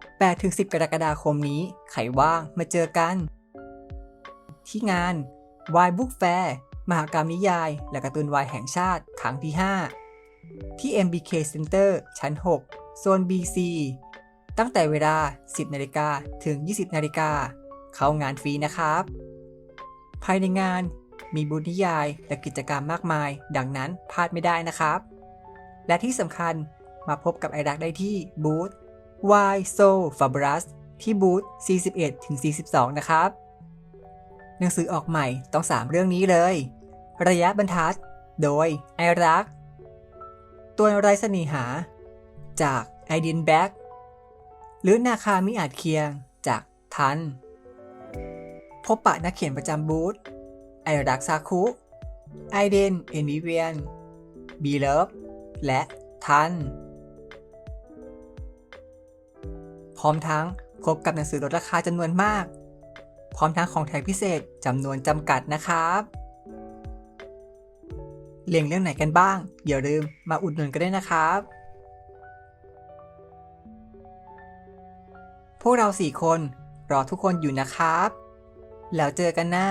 8-10 กรกฎาคมนี้ใครว่างมาเจอกัน ที่งาน Y Book Fair มหกรรมนิยาย และการ์ตูนวายแห่งชาติครั้งที่ 5 ที่ MBK Center ชั้น 6 โซน BC ตั้งแต่เวลา 10 นาฬิกาถึง 20 นาฬิกา เข้างานฟรีนะครับ ภายในงานมีบูธนิยายและกิจกรรมมากมาย ดังนั้นพลาดไม่ได้นะครับ และที่สำคัญมาพบกับไอรักได้ที่บูธ Why So Fabulous ที่บูธ 41ถึง42 นะครับ หนังสือออกใหม่ต้อง 3 เรื่องนี้เลย ระยะบรรทัด โดยไอรัก ตัวไรสนีหา จากไอดินแบ็กหรือนาคามิอาจเคียงจากทัน พบปะนักเขียนประจำบูธ ไอรักซาคุ ไอเดน เอนวิเวียน บีเลิฟ และทัน พร้อมทั้งพบกับหนังสือลดราคาจำนวนมาก พร้อมทั้งของแถมพิเศษจำนวนจำกัดนะครับเลียงเรื่องไหนกันบ้าง อย่าลืมมาอุดหนุนกันด้วยนะครับ พวกเราสี่คนรอทุกคนอยู่นะครับ แล้วเจอกันนะ